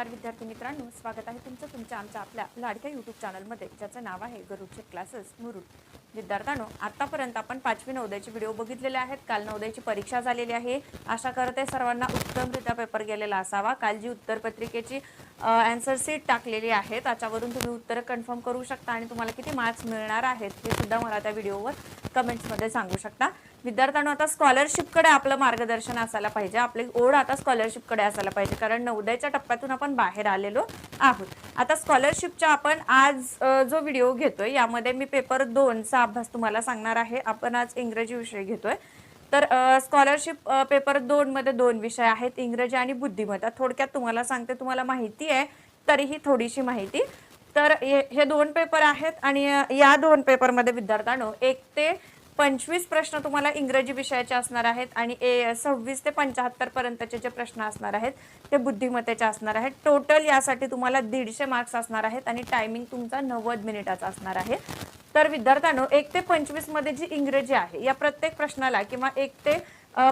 नमस्कार विद्यार्थी मित्रांनो स्वागत आहे तुमचं तुमच्या आमच्या आपल्या लाडक्या यूट्यूब चॅनलमध्ये ज्याचं नाव आहे गरुडचे क्लासेस मुरुड. विद्यार्थ्यांनो आतापर्यंत आपण पाचवी नवोदयचे व्हिडिओ बघितलेले आहेत. काल नवोदयची परीक्षा झालेली आहे. आशा करते सर्वांना उत्तमरित्या पेपर गेलेला असावा. काल जी उत्तरपत्रिकेची अँसर सीट टाकलेली आहे त्याच्यावरून तुम्ही उत्तरं कन्फर्म करू शकता आणि तुम्हाला किती मार्क्स मिळणार आहेत हे सुद्धा मला त्या व्हिडिओवर कमेंट्समध्ये सांगू शकता. विद्यार्थ्यांना आता स्कॉलरशिपकडे आपलं मार्गदर्शन असायला पाहिजे. आपली ओढ आता स्कॉलरशिपकडे असायला पाहिजे. कारण नवोदयच्या टप्प्यातून आपण बाहेर आलेलो आहोत. आता स्कॉलरशिपच्या आपण आज जो व्हिडिओ घेतोय यामध्ये मी पेपर दोनचा अभ्यास तुम्हाला सांगणार आहे. आपण आज इंग्रजी विषय घेतोय. तर स्कॉलरशिप पेपर दोनमध्ये दोन विषय आहेत. इंग्रजी आणि बुद्धिमत्ता. थोडक्यात तुम्हाला सांगते तुम्हाला माहिती आहे तरीही थोडीशी माहिती. तर हे हे दोन पेपर आहेत आणि या दोन पेपरमध्ये विद्यार्थ्यांनो एक ते पंचवीस प्रश्न तुम्हाला इंग्रजी विषयाचे असणार आहेत आणि ए सव्वीस ते पंच्याहत्तर पर्यंतचे जे प्रश्न असणार आहेत ते बुद्धिमत्तेचे असणार आहेत. टोटल यासाठी तुम्हाला दीडशे मार्क्स असणार आहेत आणि टायमिंग तुमचा नव्वद मिनिटाचा असणार आहे. तर विद्यार्थ्यांनो एक ते पंचवीसमध्ये जी इंग्रजी आहे या प्रत्येक प्रश्नाला किंवा एक ते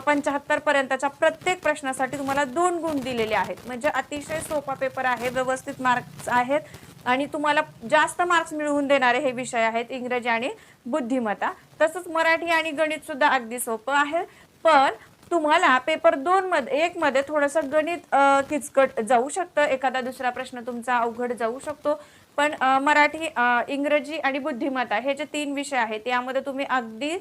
पंच्याहत्तर पर्यंतच्या प्रत्येक प्रश्नासाठी तुम्हाला दोन गुण दिलेले आहेत. म्हणजे अतिशय सोपा पेपर आहे व्यवस्थित मार्क्स आहेत. आणि तुम्हाला जास्त मार्क्स मिळवून देणारे हे विषय आहेत इंग्रजी आणि बुद्धिमत्ता. तसंच मराठी आणि गणित सुद्धा अगदी सोपं आहे. पण तुम्हाला पेपर दोन मध्ये एक मध्ये थोडंसं गणित किचकट जाऊ शकतं. एखादा दुसरा प्रश्न तुमचा अवघड जाऊ शकतो. पण मराठी इंग्रजी आणि बुद्धिमत्ता हे जे तीन विषय आहेत यामध्ये तुम्ही अगदी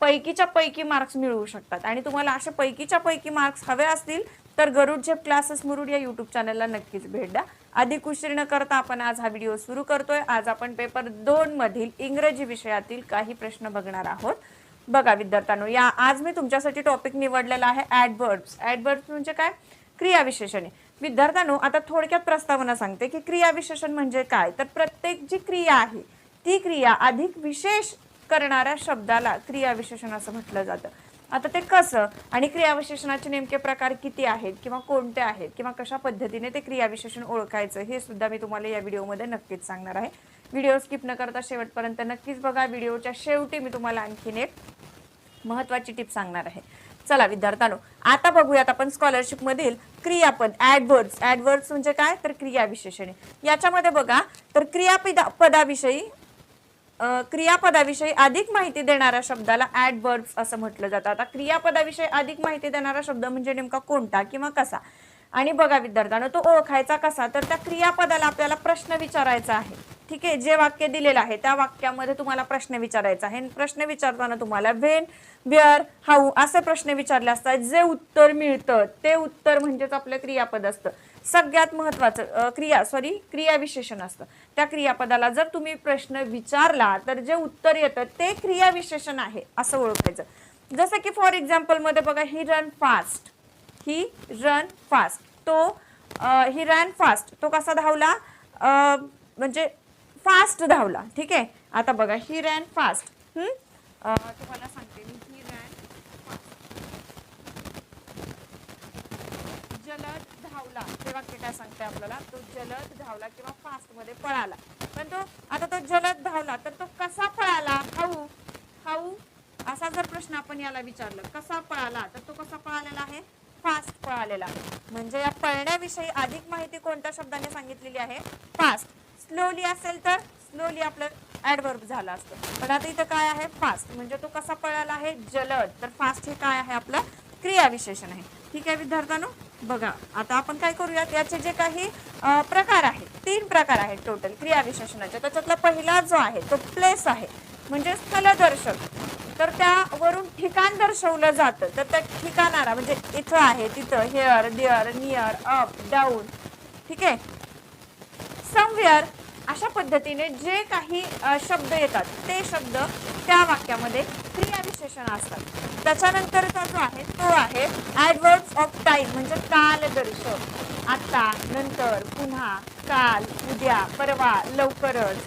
पैकीच्या पैकी मार्क्स मिळवू शकतात. आणि तुम्हाला असे पैकीच्या पैकी मार्क्स हवे असतील तर गरुड झेप क्लासेस मुरुड या युट्यूब चॅनलला नक्कीच भेट द्या. अधिक उशीर न करता आपण आज हा व्हिडिओ सुरू करतोय. आज आपण पेपर दोन मधील इंग्रजी विषयातील काही प्रश्न बघणार आहोत. बघा विद्यार्थ्यांनो या आज मी तुमच्यासाठी टॉपिक निवडलेला आहे ऍडवर्ब्स ऍडवर्ब्स म्हणजे काय? क्रियाविशेषणे. विद्यार्थ्यांनो आता थोडक्यात प्रस्तावना सांगते की क्रियाविशेषण म्हणजे काय? तर प्रत्येक जी क्रिया आहे ती क्रिया अधिक विशेष करणाऱ्या शब्दाला क्रियाविशेषण असं म्हटलं जातं. आता ते कसं? आणि क्रियाविशेषणाचे नेमके प्रकार किती आहेत? किंवा कोणते आहेत? किंवा कशा पद्धतीने ते क्रियाविशेषण ओळखायचं? हे सुद्धा मी तुम्हाला या व्हिडिओमध्ये नक्कीच सांगणार आहे. व्हिडिओ स्किप न करता शेवटपर्यंत नक्कीच बघा. व्हिडिओच्या शेवटी मी तुम्हाला आणखीन एक महत्वाची टिप सांगणार आहे. चला विद्यार्थ्यांनो आता बघूयात आपण स्कॉलरशिप मधील क्रियापद ऍडवर्ड्स. ऍडवर्ड्स म्हणजे काय? तर क्रियाविशेषणे. याच्यामध्ये बघा तर क्रियापिदा पदाविषयी क्रियापदाविषयी अधिक माहिती देणाऱ्या शब्दाला ऍडवर्ब्स असं म्हटलं जातं. आता क्रियापदाविषयी अधिक माहिती देणारा शब्द म्हणजे नेमका कोणता किंवा कसा? आणि बघा विद्यार्थ्यांना तो ओळखायचा कसा? तर त्या क्रियापदाला आपल्याला प्रश्न विचारायचा आहे. ठीक आहे? जे वाक्य दिलेलं आहे त्या वाक्यामध्ये तुम्हाला प्रश्न विचारायचा आहे. प्रश्न विचारताना तुम्हाला वेन बिअर हाऊ असे प्रश्न विचारले असतात. जे उत्तर मिळतं ते उत्तर म्हणजेच आपलं क्रियापद असतं. सगळ्यात महत्वाचं क्रिया सॉरी क्रियाविशेषण असतं. त्या क्रियापदाला जर तुम्ही प्रश्न विचारला तर जे उत्तर येतं ते क्रियाविशेषण आहे असं ओळखायचं. जसं की फॉर एक्झाम्पलमध्ये बघा he run fast he run fast तो ही रन फास्ट तो कसा धावला? म्हणजे फास्ट धावला. ठीक आहे? आता बघा ही? रॅन फास्ट तुम्हाला सांगते मी. ही रॅन जलद धावला तेव्हा काय सांगते आपल्याला तो जलद धावला किंवा फास्टमध्ये पळाला. पण तो आता तो जलद धावला तर तो कसा पळाला? खाऊ खाऊ? असा जर प्रश्न आपण याला विचारलं कसा पळाला? तर तो कसा पळालेला आहे? फास्ट पळालेला म्हणजे या पळण्याविषयी अधिक माहिती कोणत्या शब्दाने सांगितलेली आहे? फास्ट स्लोली असेल तर स्लोली आपलं ऍडवर्ब झाला असतं. पण आता इथं काय आहे? फास्ट म्हणजे तो कसा पळाला आहे? जलद. तर फास्ट हे काय आहे? आपलं क्रियाविशेषण आहे. ठीक आहे विद्यार्थ्यांनो? बघा आता आपण काय करूयात? याचे जे काही प्रकार आहेत तीन प्रकार आहेत टोटल क्रियाविशेषणाचे त्याच्यातला पहिला जो आहे तो प्लेस आहे. म्हणजे स्थलदर्शक तर त्यावरून ठिकाण दर्शवलं जातं. तर त्या ठिकाणाला म्हणजे इथं आहे तिथं here there near up down ठीक आहे? समवेअर अशा पद्धतीने जे काही शब्द येतात ते शब्द त्या वाक्यामध्ये क्रियाविशेषण असतात. त्याच्यानंतरचा जो आहे तो आहे ऍडवर्ड्स ऑफ टाईम म्हणजे कालदर्शक आता नंतर पुन्हा काल उद्या परवा लवकरच.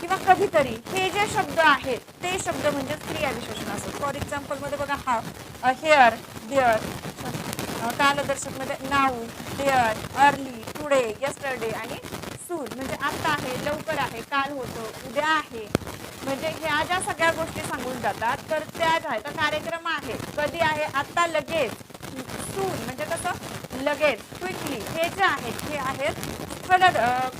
किंवा कधीतरी हे जे शब्द आहेत ते शब्द म्हणजे क्रियाविशेषण असतात फॉर एक्झाम्पलमध्ये बघा हा here there कालदर्शकमध्ये now there early today yesterday आणि सून म्हणजे आता आहे लवकर आहे काल होतं उद्या आहे. म्हणजे ह्या ज्या सगळ्या गोष्टी सांगून जातात. तर त्या ज्या आहेत तर कार्यक्रम आहे. कधी आहे? आता लगेच. सून म्हणजे कसं? लगेच. क्विकली हे जे आहेत हे आहेत स्थल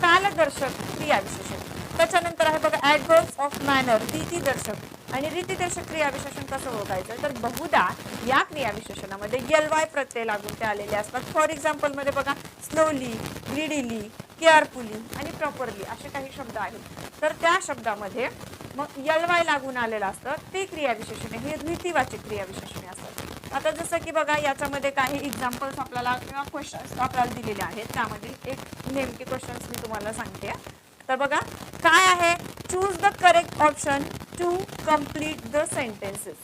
कालदर्शक क्रियाविशेषण. त्याच्यानंतर आहे बघा ऍडवर्ब्स ऑफ मॅनर रीतीदर्शक. आणि रीतीदर्शक क्रियाविशेषण कसं ओळखायचं? तर बहुधा या क्रियाविशेषणामध्ये यल वाय प्रत्यय लागून ते आलेले असतात. फॉर एक्झाम्पलमध्ये बघा स्लोली ग्रीडीली केअरफुली आणि प्रॉपरली असे काही शब्द आहेत. तर त्या शब्दामध्ये मग यल वाय लागून आलेलं असतं. ते क्रियाविशेषणे हे रीतीवाचक क्रियाविशेषणे असतात. आता जसं की बघा याच्यामध्ये काही एक्झाम्पल्स आपल्याला किंवा क्वेश्चन्स आपल्याला दिलेले आहेत. त्यामध्ये एक नेमके क्वेश्चन्स मी तुम्हाला सांगते. तर बघा काय आहे? Choose the correct option to complete the sentences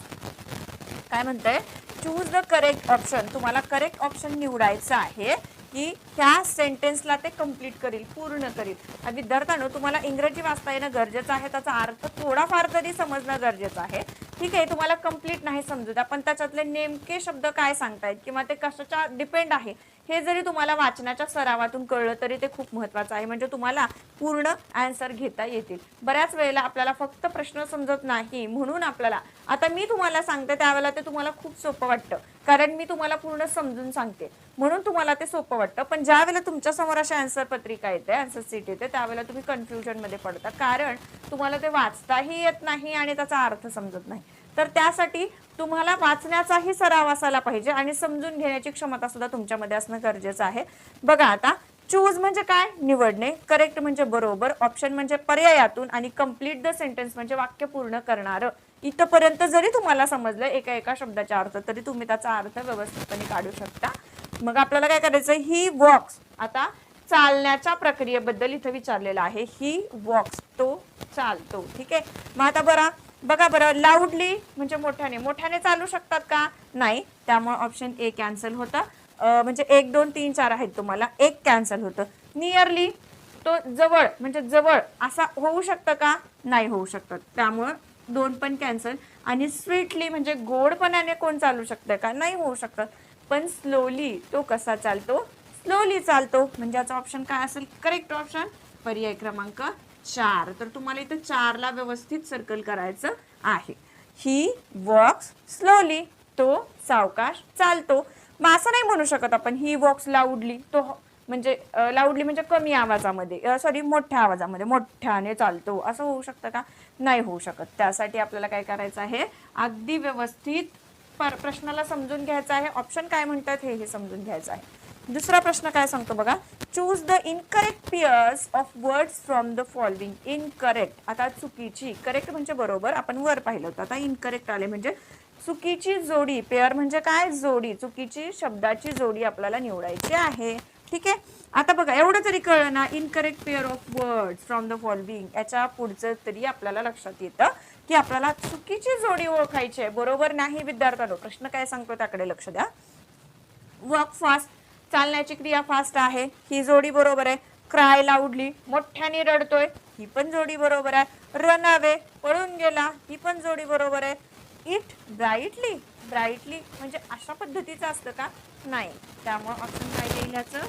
काय म्हणतंय? चूज द करेक्ट ऑप्शन तुम्हाला करेक्ट ऑप्शन निवडायचं आहे. की ह्या सेंटेन्सला ते कंप्लीट करील पूर्ण करील. विद्यार्थ्यांनो तुम्हाला इंग्रजी वाचता येणं गरजेचं आहे त्याचा अर्थ थोडाफार तरी समजणं गरजेचं आहे. ठीक आहे तुम्हाला कंप्लीट नाही समजू द्या पण त्याच्यातले नेमके शब्द काय सांगतायत किंवा ते कशाच्या डिपेंड आहे हे जरी तुम्हाला वाचनाच्या सरावातून कळलं तरी ते खूप महत्वाचं आहे. म्हणजे तुम्हाला पूर्ण आन्सर घेता येतील. बऱ्याच वेळेला आपल्याला फक्त प्रश्न समजत नाही म्हणून आपल्याला आता मी तुम्हाला सांगते त्यावेळेला ते तुम्हाला खूप सोपं वाटतं. कारण मी तुम्हाला पूर्ण समजून सांगते. म्हणून तुम्हाला ते सोपं वाटतं. पण ज्या वेळेला अशा समोर आन्सर पत्रिका येते आन्सर सीट येते त्यावेळेला तुम्ही कन्फ्युजनमध्ये पडता. कारण तुम्हाला ते वाचताही येत नाही आणि त्याचा अर्थ समजत नाही. तर त्यासाठी तुम्हाला वाचण्याचाही सराव असायला पाहिजे आणि समजून घेण्याची क्षमता सुद्धा तुमच्यामध्ये असणं गरजेचं आहे. बघा आता चूज म्हणजे काय? निवडणे. करेक्ट म्हणजे बरोबर. ऑप्शन म्हणजे पर्यायातून आणि कंप्लीट द सेंटेन्स म्हणजे वाक्य पूर्ण करणारं. इथपर्यंत जरी तुम्हाला समजलं एका एका शब्दाचा अर्थ तरी तुम्ही त्याचा अर्थ व्यवस्थितपणे काढू शकता. मग आपल्याला काय करायचं ही वॉक्स आता चालण्याच्या प्रक्रियेबद्दल इथं विचारलेलं आहे. ही वॉक्स तो चालतो. ठीक आहे? मग आता बरा बघा बरं. लाऊडली म्हणजे मोठ्याने. मोठ्याने चालू शकतात का? नाही. त्यामुळे ऑप्शन ए कॅन्सल होतं. म्हणजे एक दोन तीन चार आहेत तुम्हाला. एक कॅन्सल होतं. नियरली तो जवळ म्हणजे जवळ असा होऊ शकतं का? नाही होऊ शकतं. त्यामुळं दोन पण कॅन्सल आणि स्वीटली म्हणजे गोडपणाने कोण चालू शकतं का? नाही होऊ शकतं. पण स्लोली तो कसा चालतो? स्लोली चालतो. म्हणजे याचा ऑप्शन काय असेल? करेक्ट ऑप्शन पर्याय क्रमांक चार. तर तुम्हाला इथं चारला व्यवस्थित सर्कल करायचं आहे. ही वॉक्स स्लोली तो सावकाश चालतो. मग असं नाही म्हणू शकत आपण. ही वॉक्स लाऊडली तो म्हणजे लाऊडली म्हणजे कमी आवाजामध्ये सॉरी मोठ्या आवाजामध्ये मोठ्याने चालतो. असं होऊ शकतं का? नाही होऊ शकत. त्यासाठी आपल्याला काय करायचं आहे? अगदी व्यवस्थित पर प्रश्नाला समजून घ्यायचा आहे. ऑप्शन काय म्हणतात? हे हे समजून घ्यायचं आहे. दुसरा प्रश्न काय सांगतो बघा? Choose the incorrect pairs of words from the following incorrect आता चुकीची. करेक्ट म्हणजे बरोबर. आपण वर पाहिलं होतं. आता इनकरेक्ट आले म्हणजे चुकीची जोडी पेअर म्हणजे काय जोडी? चुकीची शब्दाची जोडी आपल्याला निवडायची आहे. ठीक आहे? आता बघा एवढं तरी कळलं ना incorrect pair of word from the following याच्या पुढचं तरी आपल्याला लक्षात येतं की आपल्याला चुकीची जोडी ओळखायची आहे. बरोबर नाही विद्यार्थ्यांनो? प्रश्न काय सांगतो त्याकडे लक्ष द्या. वॉक फास्ट चालण्याची क्रिया फास्ट आहे. ही जोडी बरोबर आहे. क्राय लाऊडली मोठ्याने रडतोय. ही पण जोडी बरोबर आहे. रन अवे पळून गेला. ही पण जोडी बरोबर आहे. इट ब्राईटली ब्राईटली म्हणजे अशा पद्धतीचं असतं का? नाही. त्यामुळं ऑप्शन काय येईल याचं?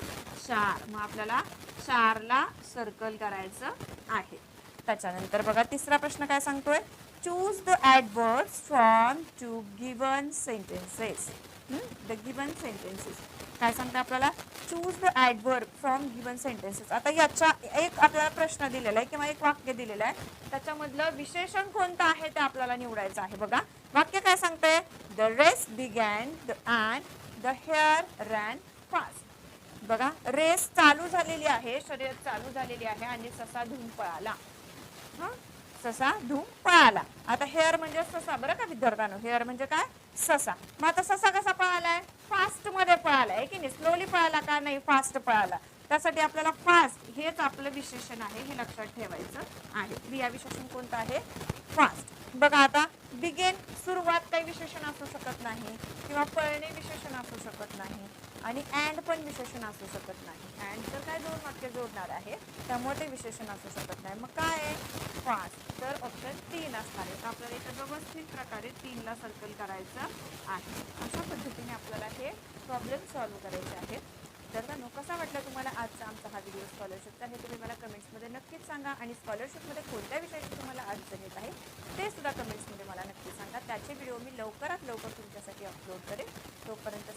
चार. मग आपल्याला चारला सर्कल करायचं आहे. त्याच्यानंतर बघा तिसरा प्रश्न काय सांगतोय? Choose the adverbs from two given sentences the given sentences काय सांगतं आपल्याला? Choose the adverb from given sentences आता याच्या एक आपल्याला प्रश्न दिलेला आहे किंवा एक वाक्य दिलेलं आहे. त्याच्यामधलं विशेषण कोणतं आहे ते आपल्याला निवडायचं आहे बघा. वाक्य काय सांगते the race began the and the hare ran fast बघा रेस चालू झालेली आहे शर्यत चालू झालेली आहे आणि ससा धूम पळाला. हा? ससा धूम पळाला. आता हेअर म्हणजे ससा बरं का विद्यार्थ्यांनो? हेअर म्हणजे काय? ससा. मग आता ससा कसा पळालाय? फास्टमध्ये पळालाय की नाही? स्लोली पळाला का नाही? फास्ट पळाला. त्यासाठी आपल्याला फास्ट हेच आपलं विशेषण आहे हे लक्षात ठेवायचं आहे. क्रिया विशेषण कोणतं आहे? फास्ट बघा आता बिगेन सुरुवात काही विशेषण असू शकत नाही किंवा पळणे विशेषण असू शकत नाही आणि अँड पण विशेषण असू शकत नाही. अँड तर काय दोन वाक्य जोडणार आहे त्यामुळे ते विशेषण असू शकत नाही. मग काय आहे? फास्ट तर ऑप्शन तीन असणार आहे. तर आपल्याला इथं व्यवस्थित प्रकारे तीनला सर्कल करायचं आहे. अशा पद्धतीने आपल्याला हे प्रॉब्लेम सॉल्व्ह करायचे आहेत तर त्यानो कसा वाटला तुम्हाला आजचा आमचा हा व्हिडिओ स्कॉलरशिपचा हे तुम्ही मला कमेंट्समध्ये नक्कीच सांगा. आणि स्कॉलरशिपमध्ये कोणत्या विषयाची तुम्हाला अडचण येत आहे ते सुद्धा कमेंट मला नक्की सांगा त्याचे व्हिडिओ मी लवकरात लवकर तुमच्यासाठी अपलोड करेन. तोपर्यंत